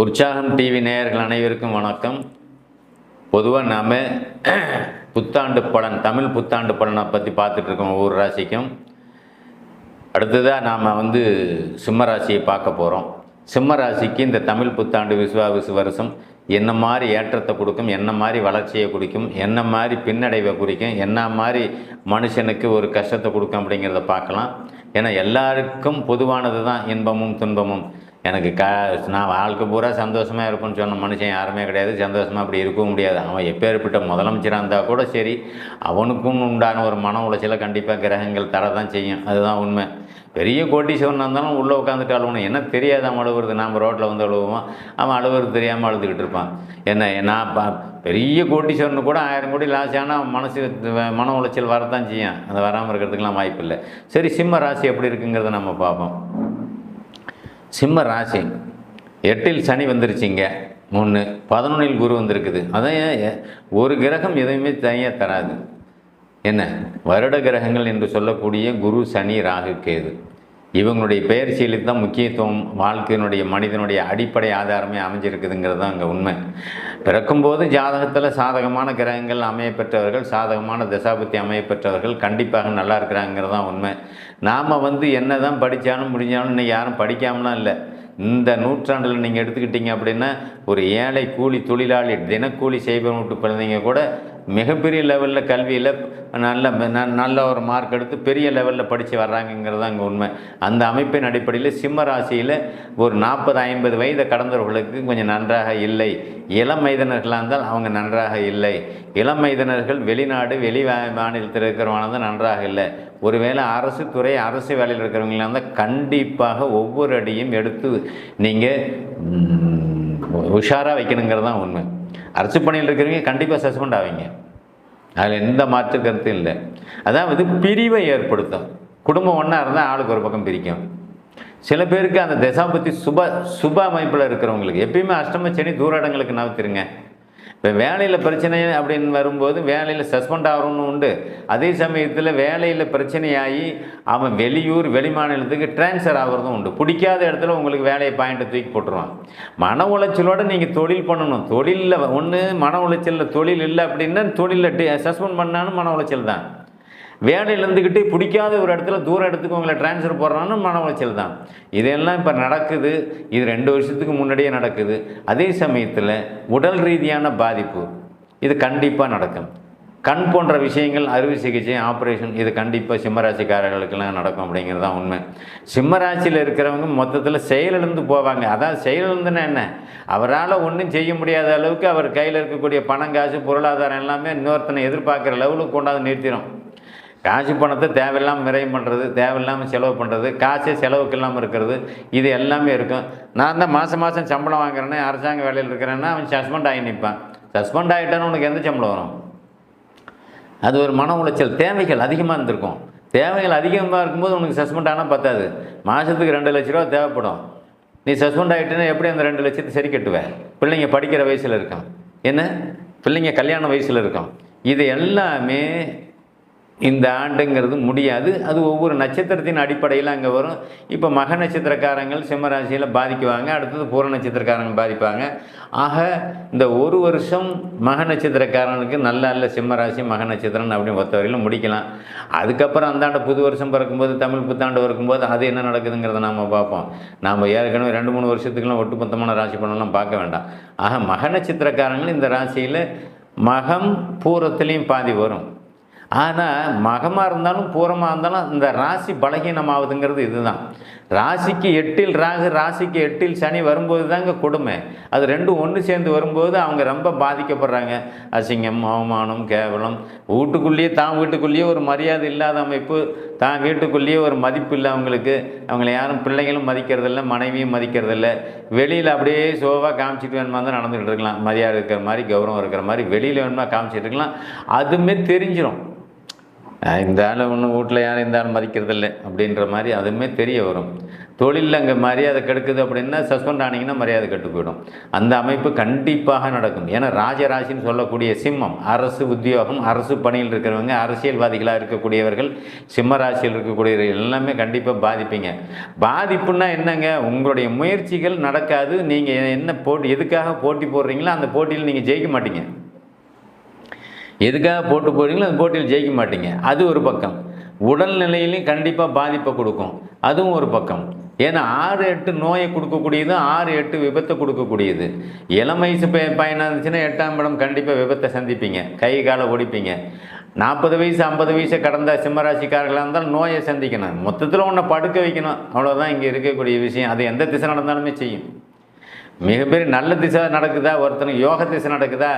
உற்சாகம் டிவி நேயர்கள் அனைவருக்கும் வணக்கம். பொதுவாக நாம் புத்தாண்டு பலன் தமிழ் புத்தாண்டு பலனை பற்றி பார்த்துட்டு இருக்கோம் ஒவ்வொரு ராசிக்கும். அடுத்ததாக நாம் வந்து சிம்ம ராசியை பார்க்க போகிறோம் சிம்ம ராசிக்கு இந்த தமிழ் புத்தாண்டு விசுவாவிசு வருஷம் என்ன மாதிரி ஏற்றத்தை கொடுக்கும் என்ன மாதிரி வளர்ச்சியை கொடுக்கும் என்ன மாதிரி பின்னடைவை குறிக்கும் என்ன மாதிரி மனுஷனுக்கு ஒரு கஷ்டத்தை கொடுக்கும் அப்படிங்கிறத பார்க்கலாம். ஏன்னா எல்லாருக்கும் பொதுவானது தான் இன்பமும் துன்பமும். எனக்கு க நான் வாழ்க்கை பூரா சந்தோஷமாக இருக்கும்னு சொன்ன மனுஷன் யாருமே கிடையாது. சந்தோஷமாக அப்படி இருக்கவும் முடியாது. அவன் எப்பேற்பட்ட முதலமைச்சராக இருந்தால் கூட சரி அவனுக்கும் உண்டான ஒரு மன உளைச்சலை கண்டிப்பாக கிரகங்கள் தரதான் செய்யும். அதுதான் உண்மை. பெரிய கோட்டீஸ்வரன் இருந்தாலும் உள்ளே உட்காந்துட்டு அழுவணும் என்ன தெரியாது அவன் அழுவுறது? நாம் ரோட்டில் வந்து அழுவோம்? அவன் அழுவுறது தெரியாமல் அழுதுகிட்டு இருப்பான். என்ன நான் பா பெரிய கோட்டீஸ்வரனு கூட ஆயிரம் கோடி லாஸ் ஆனால் மனசு மன உளைச்சல் வரத்தான் செய்யும். அது வராமல் இருக்கிறதுக்கெலாம் வாய்ப்பு இல்லை சரி சிம்ம ராசி எப்படி இருக்குங்கிறத நம்ம பார்ப்போம். சிம்ம ராசி. எட்டில் சனி வந்துருச்சிங்க. ஒன்று பதினொன்றில் குரு வந்திருக்குது. அதான் ஒரு கிரகம் எதுவுமே தனியாக தராது. என்ன? வருட கிரகங்கள் என்று சொல்லக்கூடிய குரு சனி ராகு கேது. இவங்களுடைய பெயர்ச்சியிலுக்கு தான் முக்கியத்துவம் வாழ்க்கையினுடைய மனிதனுடைய அடிப்படை ஆதாரமே அமைஞ்சிருக்குதுங்கிறது தான் அங்கே உண்மை. பிறக்கும்போது ஜாதகத்தில் சாதகமான கிரகங்கள் அமையப்பெற்றவர்கள் சாதகமான தசாபத்தி அமையப்பெற்றவர்கள் கண்டிப்பாக நல்லா இருக்கிறாங்கிறது தான் உண்மை. நாம் வந்து என்ன தான் படித்தாலும் முடிஞ்சாலும் இன்றைக்கி யாரும் படிக்காமலாம் இல்லை. இந்த நூற்றாண்டில் நீங்கள் எடுத்துக்கிட்டீங்க அப்படின்னா ஒரு ஏழை கூலி தொழிலாளி தினக்கூலி செய்பவன் விட்டு பிறந்தீங்க கூட மிகப்பெரிய லெவலில் கல்வியில் நல்ல ந- நல்ல ஒரு மார்க் எடுத்து பெரிய லெவலில் படித்து வர்றாங்கங்கிறது தான் அங்கே உண்மை. அந்த அமைப்பின் அடிப்படையில் சிம்ம ராசியில் ஒரு நாற்பது ஐம்பது வயதை கடந்தவர்களுக்கு கொஞ்சம் நன்றாக இல்லை. இளம் மைதனர்களாக இருந்தால் அவங்க நன்றாக இல்லை. இளம் மைதனர்கள் வெளிநாடு வெளி மாநிலத்தில் இருக்கிறவங்க தான் நன்றாக இல்லை. ஒருவேளை அரசு துறை அரசு வேலையில் இருக்கிறவங்களா இருந்தால் கண்டிப்பாக ஒவ்வொரு அடியும் எடுத்து நீங்கள் உஷாராக வைக்கணுங்கிறது தான் உண்மை. அரசு பணியில் இருக்கிறவங்க கண்டிப்பாக சஸ்பெண்ட் ஆவீங்க. அதில் எந்த மாற்று கருத்தும் இல்லை. அதாவது பிரிவை ஏற்படுத்தும். குடும்பம் ஒன்றா இருந்தால் ஆளுக்கு ஒரு பக்கம் பிரிக்கும். சில பேருக்கு அந்த தசாபத்தி சுப சுப அமைப்பில் இருக்கிறவங்களுக்கு எப்பயுமே அஷ்டம சனி தூர இடங்களுக்கு நகர்த்திருங்க இப்போ வேலையில் பிரச்சனை அப்படின்னு வரும்போது வேலையில் சஸ்பெண்ட் ஆகிறவனு உண்டு. அதே சமயத்தில் வேலையில் பிரச்சனையாகி அவன் வெளியூர் வெளிமாநிலத்துக்கு ட்ரான்ஸ்ஃபர் ஆகிறதும் உண்டு. பிடிக்காத இடத்துல உங்களுக்கு வேலையை பாயிண்ட்டை தூக்கி போட்டுருவான். மன உளைச்சலோடு நீங்கள் தொழில் பண்ணணும். தொழிலில் ஒன்று மன உளைச்சலில் தொழில் இல்லை அப்படின்னா தொழிலில் சஸ்பெண்ட் பண்ணாலும் மன உளைச்சல் தான். வேலையில் இருந்துக்கிட்டு பிடிக்காத ஒரு இடத்துல தூர இடத்துக்கு உங்களை ட்ரான்ஸ்ஃபர் போடுறான்னு மன உளைச்சல் தான். இதெல்லாம் இப்போ நடக்குது. இது ரெண்டு வருஷத்துக்கு முன்னாடியே நடக்குது. அதே சமயத்தில் உடல் ரீதியான பாதிப்பு இது கண்டிப்பாக நடக்கும். கண் போன்ற விஷயங்கள் அறுவை சிகிச்சை ஆப்ரேஷன் இது கண்டிப்பாக சிம்மராசிக்காரர்களுக்கெல்லாம் நடக்கும் அப்படிங்கிறது தான் உண்மை. சிம்மராசியில் இருக்கிறவங்க மொத்தத்தில் செயலிழந்து போவாங்க. அதான் செயலிழந்துன்னா என்ன? அவரால் ஒன்றும் செய்ய முடியாத அளவுக்கு அவர் கையில் இருக்கக்கூடிய பணம் காசு பொருளாதாரம் எல்லாமே இன்னொருத்தனை எதிர்பார்க்குற லெவலுக்கு கொண்டாந்து நிறுத்திடும் காசு பணத்தை தேவையில்லாமல் விரயம் பண்ணுறது தேவையில்லாமல் செலவு பண்ணுறது காசே செலவுக்கு இல்லாமல் இருக்கிறது இது எல்லாமே இருக்கும். நான் தான் மாதம் மாதம் சம்பளம் வாங்குறேன்னு அரசாங்க வேலையில் இருக்கிறேன்னா அவன் சஸ்பெண்ட் ஆகி நிற்பான். சஸ்பெண்ட் ஆகிட்டான்னு உனக்கு எந்த சம்பளம் வரும்? அது ஒரு மன உளைச்சல். தேவைகள் அதிகமாக இருந்திருக்கும். தேவைகள் அதிகமாக இருக்கும்போது உனக்கு சஸ்பெண்ட் ஆனால் பத்தாது. மாதத்துக்கு ரெண்டு லட்ச ரூபா தேவைப்படும். நீ சஸ்பெண்ட் ஆகிட்டேன்னா எப்படி அந்த ரெண்டு லட்சத்தை சரி கட்டுவேன் பிள்ளைங்க படிக்கிற வயசில் இருக்கான். என்ன? பிள்ளைங்க கல்யாண வயசில் இருக்கும் இது எல்லாமே இந்த ஆண்டுங்கிறது முடியாது. அது ஒவ்வொரு நட்சத்திரத்தின் அடிப்படையில் அங்கே வரும். இப்போ மக நட்சத்திரக்காரங்கள் சிம்மராசியில் பாதிக்குவாங்க. அடுத்தது பூர நட்சத்திரக்காரங்க பாதிப்பாங்க. ஆக இந்த ஒரு வருஷம் மக நட்சத்திரக்காரனுக்கு நல்ல நல்ல சிம்மராசி மக நட்சத்திரம் அப்படின்னு ஒத்தவரையிலும் முடிக்கலாம். அதுக்கப்புறம் அந்தாண்ட புது வருஷம் பிறக்கும்போது தமிழ் புத்தாண்டு வரும்போது அது என்ன நடக்குதுங்கிறத நாம் பார்ப்போம். நாம் ஏற்கனவே ரெண்டு மூணு வருஷத்துக்குலாம் ஒட்டுமொத்தமான ராசி பலன்லாம் பார்க்க வேண்டாம். ஆக மக நட்சத்திரக்காரங்கள் இந்த ராசியில் மகம் பூரத்துலேயும் பாதி வரும். ஆனால் மகமாக இருந்தாலும் பூரமாக இருந்தாலும் இந்த ராசி பலகீனமாகுதுங்கிறது இதுதான். ராசிக்கு எட்டில் ராகு ராசிக்கு எட்டில் சனி வரும்போது தாங்க கொடுமை. அது ரெண்டும் ஒன்று சேர்ந்து வரும்போது அவங்க ரொம்ப பாதிக்கப்படுறாங்க. அசிங்கம் அவமானம் கேவலம். வீட்டுக்குள்ளேயே தான் வீட்டுக்குள்ளேயே ஒரு மரியாதை இல்லாத அமைப்பு தான் வீட்டுக்குள்ளேயே ஒரு மதிப்பு இல்லை அவங்களுக்கு. அவங்கள யாரும் பிள்ளைங்களும் மதிக்கிறதில்ல மனைவியும் மதிக்கிறதில்ல. வெளியில் அப்படியே சோவாக காமிச்சிட்டு வேணுமா தான் நடந்துகிட்டு இருக்கலாம். மரியாதை இருக்கிற மாதிரி கௌரவம் இருக்கிற மாதிரி வெளியில் வேணுமா காமிச்சிட்டு இருக்கலாம். அதுவுமே தெரிஞ்சிடும் இந்த ஆள் ஒன்றும் வீட்டில் யாரும் இந்த ஆள் மதிக்கிறதில்ல அப்படின்ற மாதிரி அதுவுமே தெரிய வரும். தொழிலில் அங்கே மரியாதை கெடுக்குது அப்படின்னா சஸ்பெண்ட் ஆனீங்கன்னா மரியாதை கெட்டு போயிடும். அந்த அமைப்பு கண்டிப்பாக நடக்கும். ஏன்னா ராஜராசின்னு சொல்லக்கூடிய சிம்மம் அரசு உத்தியோகம் அரசு பணியில் இருக்கிறவங்க அரசியல்வாதிகளாக இருக்கக்கூடியவர்கள் சிம்ம ராசியில் இருக்கக்கூடியவர்கள் எல்லாமே கண்டிப்பாக பாதிப்பீங்க. பாதிப்புன்னா என்னங்க? உங்களுடைய முயற்சிகள் நடக்காது. நீங்கள் என்ன போட்டி எதுக்காக போட்டி போடுறீங்களோ அந்த போட்டியில் நீங்கள் ஜெயிக்க மாட்டீங்க. எதுக்காக போட்டு போகிறீங்களோ அந்த போட்டியில் ஜெயிக்க மாட்டீங்க. அது ஒரு பக்கம். உடல்நிலையிலையும் கண்டிப்பாக பாதிப்பை கொடுக்கும். அதுவும் ஒரு பக்கம். ஏன்னா ஆறு எட்டு நோயை கொடுக்கக்கூடியது ஆறு எட்டு விபத்தை கொடுக்கக்கூடியது. இளம் வயசு பை இருந்துச்சுன்னா எட்டாம் இடம் கண்டிப்பாக விபத்தை சந்திப்பீங்க. கை காலை ஒடிப்பீங்க. நாற்பது வயசு ஐம்பது வயசு கடந்த சிம்மராசிக்காரர்களாக இருந்தாலும் நோயை சந்திக்கணும். மொத்தத்தில் ஒன்றை படுக்க வைக்கணும். அவ்வளோதான் இங்கே இருக்கக்கூடிய விஷயம். அது எந்த திசை நடந்தாலுமே செய்யும். மிகப்பெரிய நல்ல திசை நடக்குதா? ஒருத்தனுக்கு யோக திசை நடக்குதா?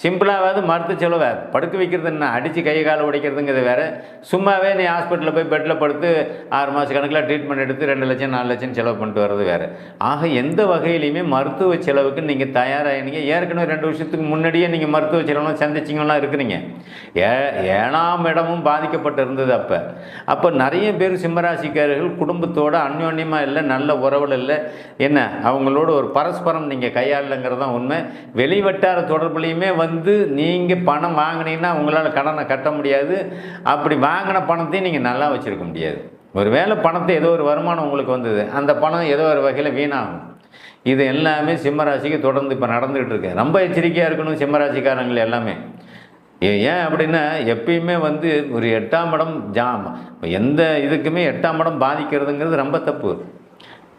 சிம்பிளாகாது மருத்துவ செலவை படுக்க வைக்கிறது என்ன? அடித்து கை காலை உடைக்கிறதுங்கிறது வேறு. சும்மாவே நீ ஹாஸ்பிட்டலில் போய் பெட்டில் படுத்து ஆறு மாத கணக்கில் ட்ரீட்மெண்ட் எடுத்து ரெண்டு லட்சம் நாலு லட்சம் செலவு பண்ணிட்டு வர்றது வேறு. ஆக எந்த வகையிலையுமே மருத்துவ செலவுக்கு நீங்கள் தயாராகினீங்க ஏற்கனவே ரெண்டு வருஷத்துக்கு முன்னாடியே நீங்கள் மருத்துவ செலவுலாம் சந்திச்சிங்கலாம் இருக்கிறீங்க. ஏ ஏழாம் இடமும் பாதிக்கப்பட்டு இருந்தது அப்போ. அப்போ நிறைய பேர் சிம்மராசிக்காரர்கள் குடும்பத்தோட அந்யோன்யமாக இல்லை நல்ல உறவில் இல்லை. என்ன? அவங்களோட ஒரு பரஸ்பரம் நீங்கள் கையாளங்கிறது தான் உண்மை. வெளிவட்டார தொடர்புலையுமே வந்து நீங்கள் பணம் வாங்கினீங்கன்னா உங்களால் கடனை கட்ட முடியாது. அப்படி வாங்கின பணத்தையும் நீங்கள் நல்லா வச்சுருக்க முடியாது. ஒரு வேளை பணத்தை ஏதோ ஒரு வருமானம் உங்களுக்கு வந்தது. அந்த பணம் ஏதோ ஒரு வகையில் வீணாகும். இது எல்லாமே சிம்மராசிக்கு தொடர்ந்து இப்போ நடந்துகிட்டு இருக்கு. ரொம்ப எச்சரிக்கையாக இருக்கணும் சிம்மராசிக்காரங்கள் எல்லாமே. ஏன் அப்படின்னா எப்பயுமே வந்து ஒரு எட்டாம் இடம் ஜாம் எந்த இதுக்குமே எட்டாம் இடம் பாதிக்கிறதுங்கிறது ரொம்ப தப்பு.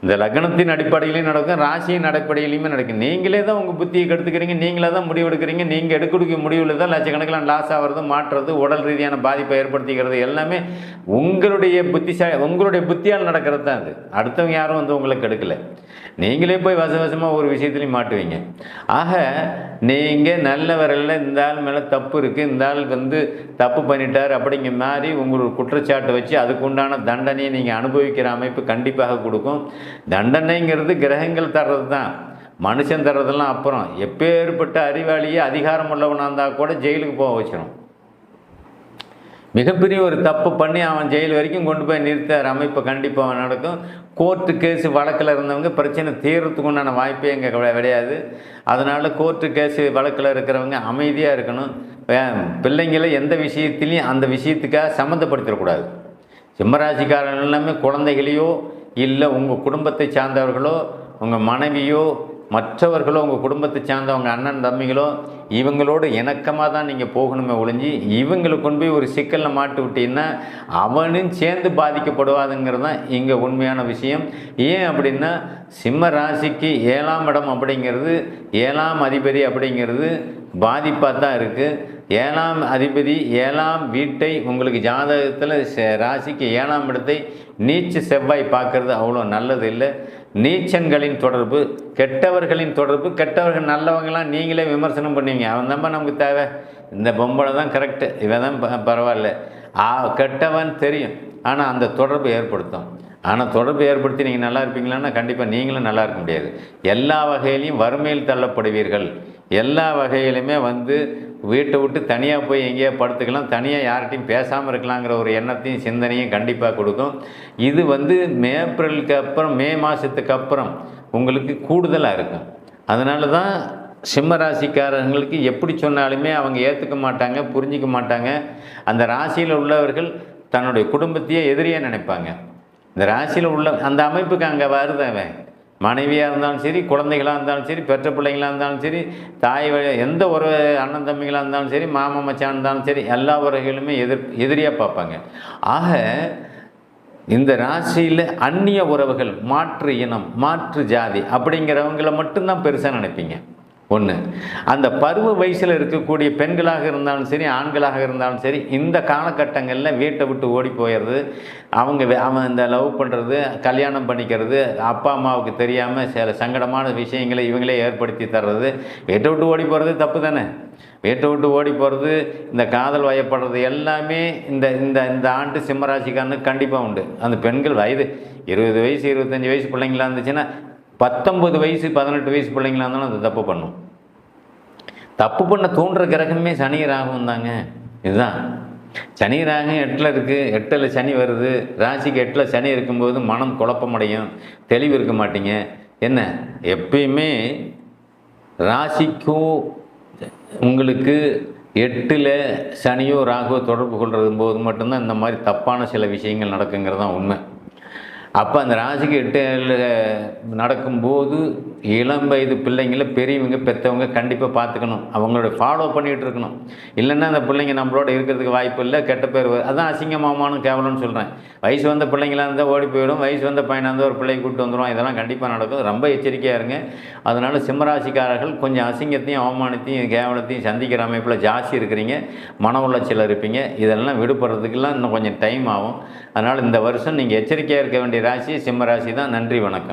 இந்த லக்னத்தின் அடிப்படையிலையும் நடக்கும் ராசியின் அடிப்படையிலையுமே நடக்கும். நீங்களே தான் உங்கள் புத்தியை கெடுத்துக்கிறீங்க நீங்களே தான் முடிவு எடுக்கிறீங்க நீங்கள் எடுக்கக்கூடிய முடிவில் தான் லட்சக்கணக்கில் லாஸ் ஆகிறது மாற்றுறது உடல் ரீதியான பாதிப்பை ஏற்படுத்திக்கிறது எல்லாமே உங்களுடைய புத்திசாலி உங்களுடைய புத்தியால் நடக்கிறது தான் அது. அடுத்தவங்க யாரும் வந்து உங்களை கெடுக்கலை. நீங்களே போய் வசவசமாக ஒரு விஷயத்துலையும் மாட்டுவீங்க. ஆக நீங்கள் நல்லவரில் இந்த ஆள் மேலே தப்பு இருக்குது இந்த ஆள் வந்து தப்பு பண்ணிட்டார் அப்படிங்கிற மாதிரி உங்களோட குற்றச்சாட்டு வச்சு அதுக்கு உண்டான தண்டனையை நீங்கள் அனுபவிக்கிற அமைப்பு கண்டிப்பாக கொடுக்கும். தண்டனைங்கிறது கிரகங்கள் தர்றது தான். மனுஷன் தர்றதெல்லாம் அப்புறம். எப்பேற்பட்ட அறிவாளியே அதிகாரம் உள்ளவனாக இருந்தால் கூட ஜெயிலுக்கு போக வச்சிடும் மிகப்பெரிய ஒரு தப்பு பண்ணி அவன் ஜெயில் வரைக்கும் கொண்டு போய் நிறுத்துற அமைப்பு கண்டிப்பாக அவன் நடக்கும். கோர்ட்டு கேஸு வழக்கில் இருந்தவங்க பிரச்சனை தீர்றதுக்கு உண்டான வாய்ப்பே இங்கே கிடையாது. அதனால் கோர்ட்டு கேஸு வழக்கில் இருக்கிறவங்க அமைதியாக இருக்கணும். பிள்ளைங்களை எந்த விஷயத்துலையும் அந்த விஷயத்துக்காக சம்மந்தப்படுத்திடக்கூடாது. சிம்மராசிக்காரன் எல்லாமே குழந்தைகளையோ இல்லை உங்கள் குடும்பத்தை சார்ந்தவர்களோ உங்கள் மனைவியோ மற்றவர்களோ உங்கள் குடும்பத்தை சார்ந்தவங்க அண்ணன் தம்பிகளோ இவங்களோட இணக்கமாக தான் நீங்கள் போகணுமே ஒழிஞ்சு இவங்களை கொண்டு போய் ஒரு சிக்கலில் மாட்டி விட்டீங்கன்னா அவனும் சேர்ந்து பாதிக்கப்படுவாதுங்கிறது தான் இங்கே உண்மையான விஷயம். ஏன் அப்படின்னா சிம்ம ராசிக்கு ஏழாம் இடம் அப்படிங்கிறது ஏழாம் அதிபதி அப்படிங்கிறது பாதிப்பாக தான் இருக்குது ஏழாம் அதிபதி ஏழாம் வீட்டை உங்களுக்கு ஜாதகத்தில் ராசிக்கு ஏழாம் இடத்தை நீச்சு செவ்வாய் பார்க்கறது அவ்வளோ நல்லது இல்லை. நீச்சன்களின் தொடர்பு கெட்டவர்களின் தொடர்பு கெட்டவர்கள் நல்லவங்களாம் நீங்களே விமர்சனம் பண்ணுவீங்க அவன் தான் நமக்கு தேவை. இந்த பொம்பளை தான் கரெக்டு இவன் தான் ப- பரவாயில்ல. ஆ கெட்டவன் தெரியும். ஆனால் அந்த தொடர்பு ஏற்படுத்தும். ஆனால் தொடர்பு ஏற்படுத்தி நீங்கள் நல்லா இருப்பீங்களான்னா கண்டிப்பாக நீங்களும் நல்லா இருக்க முடியாது. எல்லா வகையிலையும் வறுமையில் தள்ளப்படுவீர்கள். எல்லா வகையிலுமே வந்து வீட்டை விட்டு தனியாக போய் எங்கேயோ படுத்துக்கலாம். தனியாக யார்கிட்டையும் பேசாமல் இருக்கலாங்கிற ஒரு எண்ணத்தையும் சிந்தனையும் கண்டிப்பாக கொடுக்கும். இது வந்து மே ஏப்ரலுக்கு அப்புறம் மே மாதத்துக்கு அப்புறம் உங்களுக்கு கூடுதலாக இருக்கும். அதனால தான் சிம்ம ராசிக்காரங்களுக்கு எப்படி சொன்னாலுமே அவங்க ஏற்றுக்க மாட்டாங்க புரிஞ்சிக்க மாட்டாங்க. அந்த ராசியில் உள்ளவர்கள் தன்னுடைய குடும்பத்தையே எதிரியே நினைப்பாங்க. இந்த ராசியில் உள்ள அந்த அமைப்புக்கு அங்கே வருது அவன் மனைவியாக இருந்தாலும் சரி குழந்தைகளாக இருந்தாலும் சரி பெற்ற பிள்ளைங்களாக இருந்தாலும் சரி தாய் வழி எந்த ஒரு அண்ணன் தம்பிகளாக இருந்தாலும் சரி மாமா மச்சான் இருந்தாலும் சரி எல்லா உறவுகளுமே எதிர் எதிரியாக பார்ப்பாங்க. ஆக இந்த ராசியில் அந்நிய உறவுகள் மாற்று இனம் மாற்று ஜாதி அப்படிங்கிறவங்கள மட்டும்தான் பெருசாக நினைப்பீங்க. ஒன்று அந்த பருவ வயசில் இருக்கக்கூடிய பெண்களாக இருந்தாலும் சரி ஆண்களாக இருந்தாலும் சரி இந்த காலகட்டங்களில் வீட்டை விட்டு ஓடி போயிடுறது அவங்க வே- அவன் இந்த லவ் பண்ணுறது கல்யாணம் பண்ணிக்கிறது அப்பா அம்மாவுக்கு தெரியாமல் சில சங்கடமான விஷயங்களை இவங்களே ஏற்படுத்தி தர்றது வீட்டை விட்டு ஓடி போகிறது தப்பு தானே? வீட்டை விட்டு ஓடி போகிறது இந்த காதல் வயப்படுறது எல்லாமே இந்த இந்த இந்த ஆண்டு சிம்மராசிக்காரனுக்கு கண்டிப்பாக உண்டு. அந்த பெண்கள் வயது இருபது வயசு இருபத்தஞ்சி வயசு பிள்ளைங்களா இருந்துச்சுன்னா பத்தொம்பது வயசு பதினெட்டு வயசு பிள்ளைங்களா இருந்தாலும் அது தப்பு பண்ணும். தப்பு பண்ண தூண்டுற கிரகமே சனி ராகம் தாங்க. இதுதான். சனி ராகம் எட்டில் இருக்குது எட்டில் சனி வருது. ராசிக்கு எட்டில் சனி இருக்கும்போது மனம் குழப்பமடையும். தெளிவு இருக்க மாட்டீங்க. என்ன? எப்பயுமே ராசிக்கோ உங்களுக்கு எட்டில் சனியோ ராகோ தொடர்பு கொள்வது போது மட்டும்தான் இந்த மாதிரி தப்பான சில விஷயங்கள் நடக்குங்கிறது தான் உண்மை. அப்போ அந்த ராசிக்கு எட்டில் நடக்கும்போது இளம் வயது பிள்ளைங்கள பெரியவங்க பெற்றவங்க கண்டிப்பாக பார்த்துக்கணும். அவங்களோட ஃபாலோ பண்ணிகிட்டு இருக்கணும். இல்லைன்னா அந்த பிள்ளைங்க நம்மளோட இருக்கிறதுக்கு வாய்ப்பு இல்லை கெட்ட பேர் வரும். அதான் அசிங்கமாமான்னு கேவலம்னு சொல்கிறேன் வயசு வந்த பிள்ளைங்களா இருந்தால் ஓடி போயிடும். வயசு வந்த பையனாக இருந்தால் ஒரு பிள்ளையை கூப்பிட்டு வந்துடும் இதெல்லாம் கண்டிப்பாக நடக்கும். ரொம்ப எச்சரிக்கையாக இருங்க. அதனால் சிம்மராசிக்காரர்கள் கொஞ்சம் அசிங்கத்தையும் அவமானத்தையும் கேவலத்தையும் சந்திக்கிற அமைப்பில் ஜாஸ்தி இருக்கிறீங்க. மன உளைச்சல் இருப்பீங்க. இதெல்லாம் விடுபடுறதுக்கெல்லாம் இன்னும் கொஞ்சம் டைம் ஆகும். அதனால் இந்த வருஷம் நீங்கள் எச்சரிக்கையாக இருக்க வேண்டிய ராசி சிம்ம ராசி தான். நன்றி வணக்கம்.